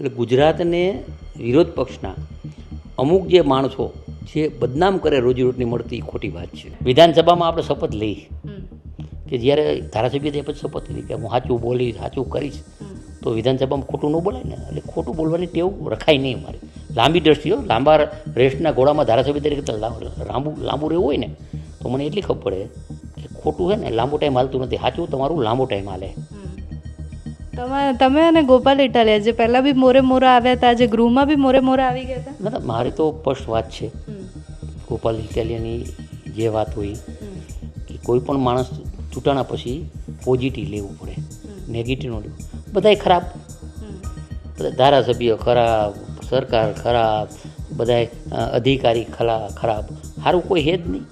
એટલે ગુજરાતને વિરોધ પક્ષના અમુક જે માણસો જે બદનામ કરે રોજીરોટની મળતી એ ખોટી વાત છે. વિધાનસભામાં આપણે શપથ લઈ. કે જ્યારે ધારાસભ્ય તે પછી શપથ લઈ કે હું સાચું બોલીશ સાચું કરીશ તો વિધાનસભામાં ખોટું ન બોલાય ને. એટલે ખોટું બોલવાની ટેવ રખાય નહીં મારે લાંબી દ્રષ્ટિઓ લાંબા રેસના ઘોડામાં ધારાસભ્ય તરીકે લાંબુ લાંબુ રહેવું હોય ને તો મને એટલી ખબર પડે કે ખોટું છે ને લાંબો ટાઈમ હાલતું નથી. સાચું તમારું લાંબો ટાઈમ હાલે. તમે તમે અને ગોપાલ ઇટાલિયા જે પહેલાં બી મોરે મોરા આવ્યા હતા જે ગૃહમાં બી મોરે મોરા આવી ગયા હતા? મતલબ મારી તો સ્પષ્ટ વાત છે. ગોપાલ ઇટાલિયાની જે વાત હોય કે કોઈ પણ માણસ ચૂંટાણા પછી પોઝિટિવ લેવું પડે નેગેટિવ ન લેવું. બધાય ખરાબ. બધા ધારાસભ્ય ખરાબ સરકાર ખરાબ બધાય અધિકારી ખરા ખરાબ. સારું કોઈ હે જ નહીં.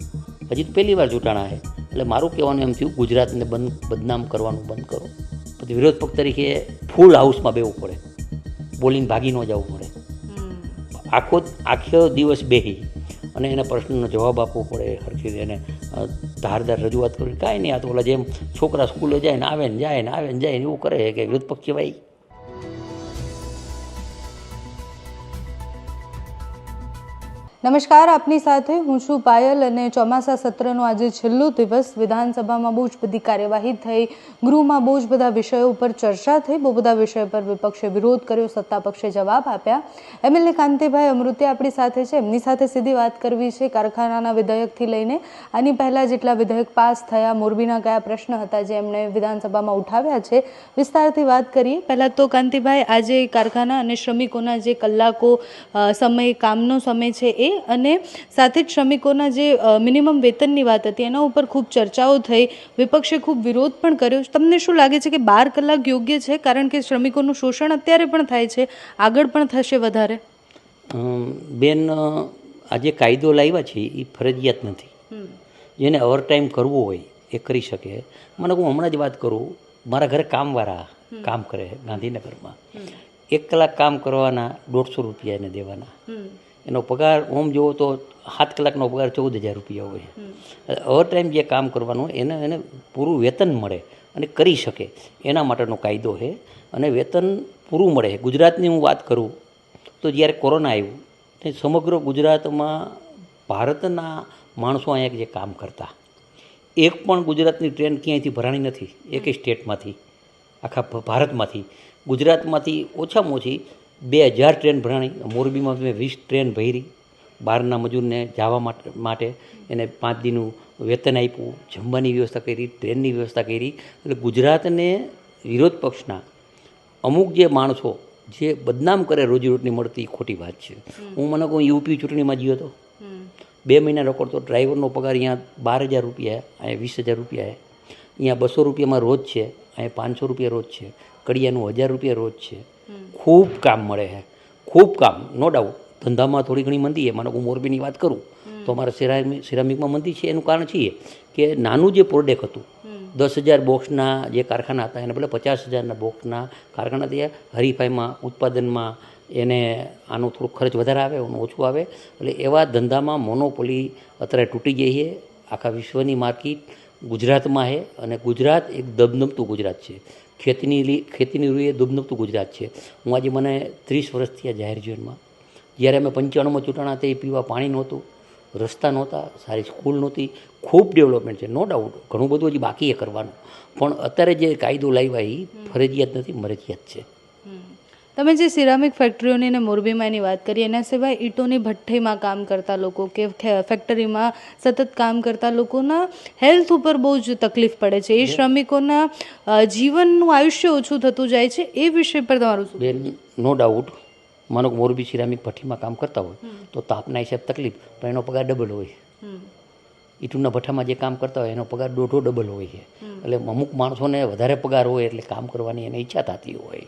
હજી તો પહેલી વાર ચૂંટાણા છે એટલે મારું કહેવાનું એમ થયું ગુજરાતને બંધ બદનામ કરવાનું બંધ કરો. વિરોધ પક્ષ તરીકે ફૂલ હાઉસમાં બેવું પડે. બોલીને ભાગી ન જવું પડે. આખો આખો દિવસ બેહી. અને એના પ્રશ્નનો જવાબ આપવો પડે હરખી એને ધારદાર રજૂઆત કરવી કાંઈ નહીં. આ તો ઓલા જેમ છોકરા સ્કૂલે જાય ને આવે ને જાય ને આવે ને જાય ને એવું કરે. કે વિરોધ પક્ષ કહેવાય નમસ્કાર, આપની સાથે હું છું પાયલ અને ચોમાસા સત્રનો આજે છેલ્લો દિવસ. વિધાનસભામાં બહુ જ બધી કાર્યવાહી થઈ. ગૃહમાં બહુ જ બધા વિષયો ઉપર ચર્ચા થઈ. બહુ બધા વિષયો પર વિપક્ષે વિરોધ કર્યો, સત્તા પક્ષે જવાબ આપ્યા. એમએલએ કાંતિભાઈ અમૃતે આપણી સાથે છે. એમની સાથે સીધી વાત કરવી છે કારખાનાના વિધેયકથી લઈને. આની પહેલાં જેટલા વિધેયક પાસ થયા, મોરબીના કયા પ્રશ્ન હતા જે એમણે વિધાનસભામાં ઉઠાવ્યા છે, વિસ્તારથી વાત કરીએ. પહેલાં તો કાંતિભાઈ, આજે કારખાના અને શ્રમિકોના જે કલાકો સમય, કામનો સમય છે એ અને સાથે જ શ્રમિકોના જે મિનિમમ વેતનની વાત હતી એના ઉપર ખૂબ ચર્ચાઓ થઈ. વિપક્ષે ખૂબ વિરોધ પણ કર્યો. તમને શું લાગે છે કે બાર કલાક યોગ્ય છે? કારણ કે શ્રમિકોનું શોષણ અત્યારે પણ થાય છે. આગળ પણ થશે વધારે. બેન આ જે કાયદો લાવ્યા છે એ ફરજિયાત નથી. જેને ઓવરટાઈમ કરવો હોય એ કરી શકે. મને હું હમણાં જ વાત કરું. મારા ઘરે કામવાળા કામ કરે ગાંધીનગરમાં. એક કલાક કામ કરવાના દોઢસો રૂપિયા એને દેવાના. એનો પગાર ઓમ જુઓ તો સાત કલાકનો પગાર ચૌદ હજાર રૂપિયા હોય. ઓવર ટાઈમ જે કામ કરવાનું એને એને પૂરું વેતન મળે અને કરી શકે. એના માટેનો કાયદો છે અને વેતન પૂરું મળે ગુજરાતની હું વાત કરું તો જ્યારે કોરોના આવ્યું તે સમગ્ર ગુજરાતમાં ભારતના માણસો અહીંયા જે કામ કરતા એક પણ ગુજરાતની ટ્રેન ક્યાંયથી ભરાણી નથી? એકેય સ્ટેટમાંથી આખા ભારતમાંથી. ગુજરાતમાંથી ઓછામાં ઓછી બે હજાર ટ્રેન ભરાણી મોરબીમાં મેં વીસ ટ્રેન ભરી બહારના મજૂરને જવા માટે એને પાંચ દિનનું વેતન આપ્યું જમવાની વ્યવસ્થા કરી ટ્રેનની વ્યવસ્થા કરી. એટલે ગુજરાતને વિરોધ પક્ષના અમુક જે માણસો જે બદનામ કરે રોજીરોટની મળતી એ ખોટી વાત છે. હું મને કહું યુપી ચૂંટણીમાં ગયો હતો બે મહિના રોકડ તો ડ્રાઈવરનો પગાર અહીંયા બાર હજાર રૂપિયા અહીંયા વીસ હજાર રૂપિયા અહીંયા બસો રૂપિયામાં રોજ છે અહીંયા પાંચસો રૂપિયા રોજ છે કડિયાનું હજાર રૂપિયા રોજ છે. ખૂબ કામ મળે છે. ખૂબ કામ નો ડાઉટ ધંધામાં થોડી ઘણી મંદી છે. મને હું મોરબીની વાત કરું, તો અમારા સિરામિક સિરામિકમાં મંદી છે. એનું કારણ છે કે નાનું જે પ્રોડક્ટ હતું, દસ હજાર બોક્સના જે કારખાના હતા, એને બદલે પચાસ હજારના બોક્સના કારખાના થયા. હરીફાઈમાં, ઉત્પાદનમાં એને આનો થોડો ખર્ચ વધારે આવે એનું ઓછું આવે. એટલે એવા ધંધામાં મોનોપોલી અત્યારે તૂટી ગઈ છે. આખા વિશ્વની માર્કેટ ગુજરાતમાં છે અને ગુજરાત એક દબદબતું ગુજરાત છે. ખેતીની લી- ખેતીની રૂએ દુબનપતું ગુજરાત છે. હું આજે મને ત્રીસ વર્ષ થયા જાહેર જીવનમાં. જ્યારે અમે પંચાણુંમાં ચૂંટાણા તે પીવા પાણી નહોતું, રસ્તા નહોતા, સારી સ્કૂલ નહોતી, ખૂબ ડેવલપમેન્ટ છે, નો ડાઉટ. ઘણું બધું હજી બાકી એ કરવાનું. પણ અત્યારે જે કાયદો લાવ્યા એ ફરજિયાત નથી, મરજિયાત છે. તમે જે સિરામિક ફેક્ટરીઓની અને મોરબીમાં એની વાત કરી એના સિવાય ઈંટોની ભઠ્ઠીમાં કામ કરતા લોકો કે ફેક્ટરીમાં સતત કામ કરતા લોકોના હેલ્થ ઉપર બહુ જ તકલીફ પડે છે. એ શ્રમિકોના જીવનનું આયુષ્ય ઓછું થતું જાય છે એ વિષય પર તમારું શું? બેન નો ડાઉટ માનો કે મોરબી સિરામિક ભઠ્ઠીમાં કામ કરતા હોય તો તાપના હિસાબ તકલીફ પણ એનો પગાર ડબલ હોય. ઈટુના ભઠ્ઠામાં જે કામ કરતા હોય એનો પગાર દોઢો ડબલ હોય છે. એટલે અમુક માણસોને વધારે પગાર હોય એટલે કામ કરવાની એને ઈચ્છા થતી હોય.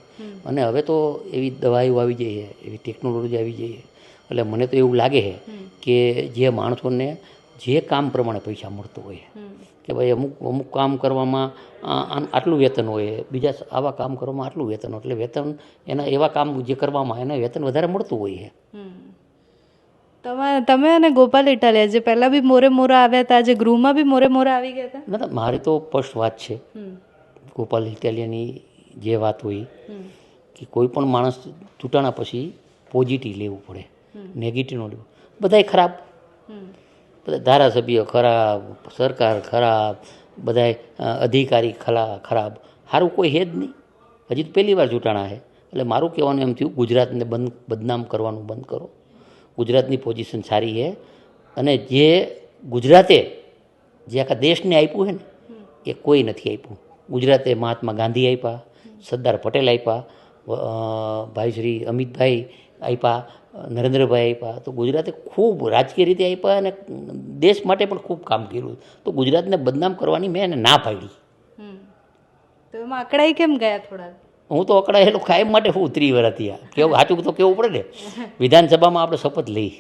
અને હવે તો એવી દવાઈઓ આવી જઈ છે એવી ટેકનોલોજી આવી જઈ છે. એટલે મને તો એવું લાગે છે કે જે માણસોને જે કામ પ્રમાણે પૈસા મળતો હોય. કે ભાઈ અમુક અમુક કામ કરવામાં આટલું વેતન હોય બીજા આવા કામ કરવામાં આટલું વેતન હોય. એટલે વેતન એના એવા કામ જે કરવામાં એને વેતન વધારે મળતું હોય છે. તમે તમે અને ગોપાલ ઇટાલિયા જે પહેલાં બી મોરે મોરા આવ્યા હતા આજે ગૃહમાં બી મોરે મોરા આવી ગયા હતા? મતલબ મારી તો સ્પષ્ટ વાત છે. ગોપાલ ઇટાલિયાની જે વાત હોય કે કોઈ પણ માણસ ચૂંટાણા પછી પોઝિટિવ લેવું પડે નેગેટિવ ન લેવું. બધાય ખરાબ. બધા ધારાસભ્ય ખરાબ સરકાર ખરાબ બધાય અધિકારી ખરા ખરાબ. સારું કોઈ હે જ નહીં. હજી તો પહેલી વાર ચૂંટાણા છે એટલે મારું કહેવાનું એમ થયું ગુજરાતને બંધ બદનામ કરવાનું બંધ કરો. ગુજરાતની પોઝિશન સારી છે. અને જે ગુજરાતે જે આખા દેશને આપ્યું છે ને, એ કોઈ નથી આપ્યું. ગુજરાતે મહાત્મા ગાંધી આપ્યા, સરદાર પટેલ આપ્યા ભાઈ શ્રી અમિતભાઈ આપ્યા, નરેન્દ્રભાઈ આપ્યા. તો ગુજરાતે ખૂબ રાજકીય રીતે આપ્યા અને દેશ માટે પણ ખૂબ કામ કર્યું. તો ગુજરાતને બદનામ કરવાની મેં એને ના પાડી. તો એમાં અકળાઈ કેમ ગયા થોડા હું તો અકળાયેલો કાયમ માટે હું ઉતરી વરાતી આ. કેવું સાચું તો કેવું પડે ને? વિધાનસભામાં આપણે શપથ લઈ.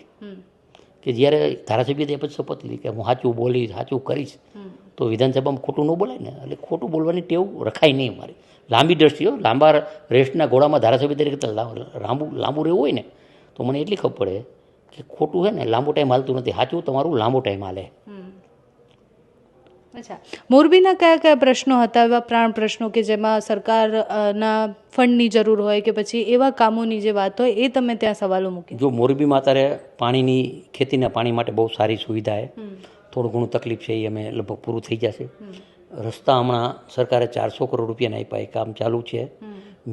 કે જ્યારે ધારાસભ્ય તે પછી શપથ લઈ કે હું સાચું બોલીશ સાચું કરીશ. તો વિધાનસભામાં ખોટું ન બોલાય ને? એટલે ખોટું બોલવાની ટેવ રખાય નહીં મારી લાંબી દ્રષ્ટિઓ લાંબા રેસના ઘોડામાં ધારાસભ્ય તરીકે લાંબુ લાંબુ રહેવું હોય ને તો મને એટલી ખબર પડે કે ખોટું છે ને લાંબો ટાઈમ હાલતું નથી. સાચું તમારું લાંબો ટાઈમ હાલે. અચ્છા. મોરબીના કયા કયા પ્રશ્નો હતા? એવા પ્રાણ પ્રશ્નો કે જેમાં સરકારના ફંડની જરૂર હોય કે પછી એવા કામોની જે વાત હોય એ તમે ત્યાં સવાલો મૂકી જો મોરબીમાં અત્યારે પાણીની ખેતીના પાણી માટે બહુ સારી સુવિધા છે. થોડું ઘણું તકલીફ છે એ અમે લગભગ પૂરું થઈ જશે. રસ્તા હમણાં સરકારે ચારસો કરોડ રૂપિયાના આપ્યા. એ કામ ચાલુ છે.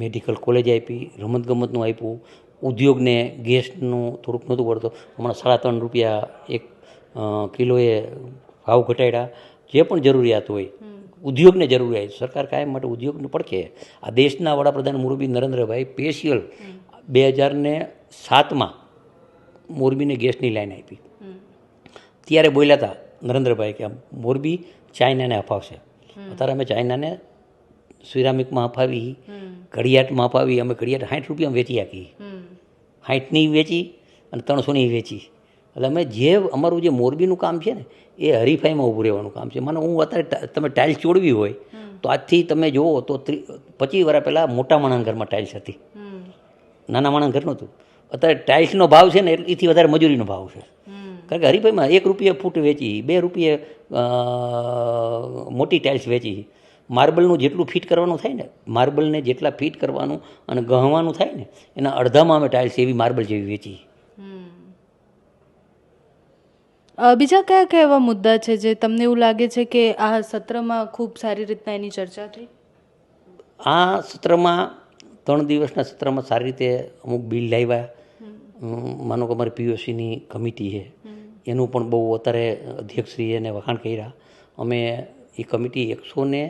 મેડિકલ કોલેજ આપી રમતગમતનું આપ્યું ઉદ્યોગને ગેસનું થોડુંક નહોતું પડતું. હમણાં સાડા ત્રણ રૂપિયા એક કિલોએ ભાવ ઘટાડ્યા. જે પણ જરૂરિયાત હોય ઉદ્યોગને જરૂરિયાત સરકાર કાયમ માટે ઉદ્યોગને પડખે. આ દેશના વડાપ્રધાન મોરબી નરેન્દ્રભાઈ સ્પેશિયલ બે હજાર ને સાતમાં મોરબીને ગેસની લાઈન આપી. ત્યારે બોલ્યા હતા નરેન્દ્રભાઈ કે મોરબી ચાઇનાને અપાવશે. અત્યારે અમે ચાઇનાને સિરામિકમાં અપાવી ઘડિયાળમાં અપાવી અમે ઘડિયાળ સાઠ રૂપિયામાં વેચી આપી સાઠની વેચી અને ત્રણસોની વેચી. એટલે અમે જે અમારું જે મોરબીનું કામ છે ને એ હરીફાઈમાં ઊભું રહેવાનું કામ છે. મને હું અત્યારે તમે ટાઇલ્સ ચોડવી હોય તો આજથી તમે જુઓ તો પચીસ વર્ષ પહેલાં મોટા માણસ ઘરમાં ટાઇલ્સ હતી. નાના માણસ ઘર નહોતું. અત્યારે ટાઇલ્સનો ભાવ છે ને એથી વધારે મજૂરીનો ભાવ છે. કારણ કે હરીફાઈમાં એક રૂપિયે ફૂટ વેચી બે રૂપિયે મોટી ટાઇલ્સ વેચી. માર્બલનું જેટલું ફિટ કરવાનું થાય ને માર્બલને જેટલા ફિટ કરવાનું અને ગહવાનું થાય ને એના અડધામાં અમે ટાઇલ્સ એવી માર્બલ જેવી વેચી. બીજા કયા કયા એવા મુદ્દા છે જે તમને એવું લાગે છે કે આ સત્રમાં ખૂબ સારી રીતના એની ચર્ચા થઈ? આ સત્રમાં ત્રણ દિવસના સત્રમાં સારી રીતે અમુક બિલ લાવ્યા. માનો કે અમારી પીઓસીની કમિટી છે. એનું પણ બહુ અત્યારે અધ્યક્ષશ્રીએ એને વખાણ કર્યા. અમે એ કમિટી એકસો ને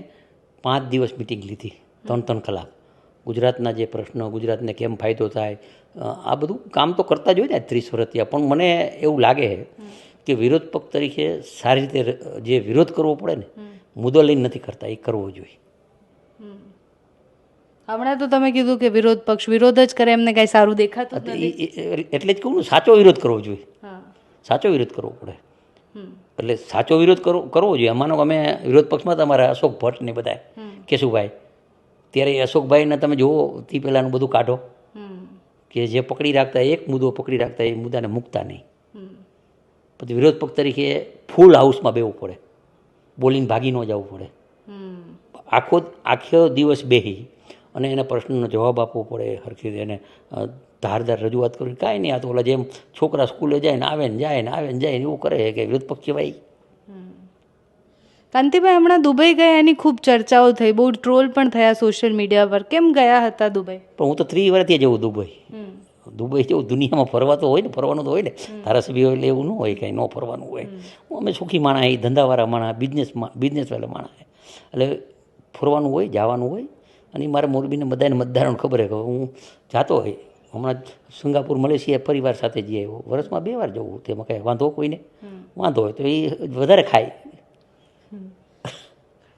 પાંચ દિવસ મિટિંગ લીધી ત્રણ ત્રણ કલાક. ગુજરાતના જે પ્રશ્નો ગુજરાતને કેમ ફાયદો થાય આ બધું કામ તો કરતા જ હોય ને ત્રીસ વર્ષથી પણ મને એવું લાગે છે કે વિરોધ પક્ષ તરીકે સારી રીતે જે વિરોધ કરવો પડે ને મુદ્દો લઈને નથી કરતા એ કરવો જોઈએ. હમણાં તો તમે કીધું કે વિરોધ પક્ષ વિરોધ જ કરે એમને કાંઈ સારું દેખાતું એટલે જ કહું ને સાચો વિરોધ કરવો જોઈએ. સાચો વિરોધ કરવો પડે. એટલે સાચો વિરોધ કરવો કરવો જોઈએ. માનો અમે વિરોધ પક્ષમાં તમારા અશોક ભટ્ટ ને બધા કેશુભાઈ. ત્યારે એ અશોકભાઈને તમે જુઓ તે પહેલાંનું બધું કાઢો. કે જે પકડી રાખતા એક મુદ્દો પકડી રાખતા એ મુદ્દાને મૂકતા નહીં. પછી વિરોધ પક્ષ તરીકે ફૂલ હાઉસમાં બેવું પડે. બોલીને ભાગી ન જવું પડે. આખો આખો દિવસ બેહી અને એના પ્રશ્નનો જવાબ આપવો પડે હરખી એને ધારદાર રજૂઆત કરવી. કાંઈ નહીં આ તો ઓલા જેમ છોકરા સ્કૂલે જાય ને આવે ને જાય ને આવે ને જાય ને એવું કરે કે વિરોધ પક્ષ કહેવાય કાંતિભાઈ હમણાં દુબઈ ગયા એની ખૂબ ચર્ચાઓ થઈ. બહુ ટ્રોલ પણ થયા સોશિયલ મીડિયા પર. કેમ ગયા હતા દુબઈ? પણ હું તો ત્રીસ વર્ષથી જવું દુબઈ. દુબઈ જેવું દુનિયામાં ફરવા તો હોય ને ફરવાનું તો હોય ને ધારાસભ્ય એટલે એવું ન હોય કાંઈ ન ફરવાનું હોય. અમે સુખી માણા એ ધંધાવાળા માણા બિઝનેસમાં બિઝનેસવાળા માણા એટલે ફરવાનું હોય જવાનું હોય અને મારે મોરબીને બધાને મતદારોને ખબર હોય કે હું જાતો હોય હમણાં સિંગાપુર મલેશિયા પરિવાર સાથે જઈ આવ્યો. વર્ષમાં બે વાર જવું તેમાં કાંઈ વાંધો કોઈને? વાંધો હોય તો એ વધારે ખાય.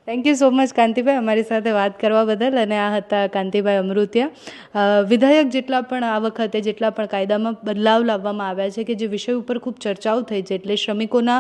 Thank you so much Kantibhai અમારી સાથે વાત કરવા બદલ અને આ હતા કાંતિભાઈ અમૃતિયા. વિધાયક જેટલા પણ આ વખતે જેટલા પણ કાયદામાં બદલાવ લાવવામાં આવ્યા છે કે જે વિષય ઉપર ખૂબ ચર્ચાઓ થઈ છે, એટલે શ્રમિકોના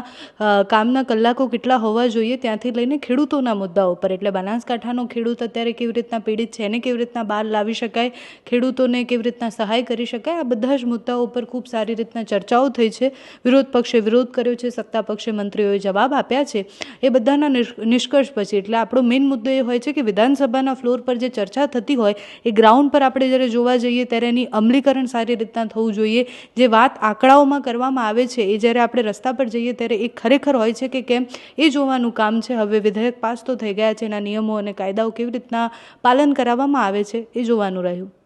કામના કલાકો કેટલા હોવા જોઈએ ત્યાંથી લઈને ખેડૂતોના મુદ્દાઓ પર. એટલે બનાસકાંઠાનો ખેડૂત અત્યારે કેવી રીતના પીડિત છે, એને કેવી રીતના બહાર લાવી શકાય, ખેડૂતોને કેવી રીતના સહાય કરી શકાય, આ બધા જ મુદ્દાઓ ઉપર ખૂબ સારી રીતના ચર્ચાઓ થઈ છે. વિરોધ પક્ષે વિરોધ કર્યો છે, સત્તા પક્ષે મંત્રીઓએ જવાબ આપ્યા છે. એ બધાના નિષ્કર્ષ પછી છીએ એટલે આપણો મેઇન મુદ્દો એ હોય છે કે વિધાનસભાના ફ્લોર પર જે ચર્ચા થતી હોય, એ ગ્રાઉન્ડ પર આપણે જ્યારે જોવા જઈએ ત્યારે એની અમલીકરણ સારી રીતના થવું જોઈએ. જે વાત આંકડાઓમાં કરવામાં આવે છે, એ જ્યારે આપણે રસ્તા પર જઈએ ત્યારે એ ખરેખર હોય છે કે કેમ? એ જોવાનું કામ છે. હવે વિધેયક પાસ તો થઈ ગયા છે, એના નિયમો અને કાયદાઓ કેવી રીતના પાલન કરાવવામાં આવે છે, એ જોવાનું રહ્યું.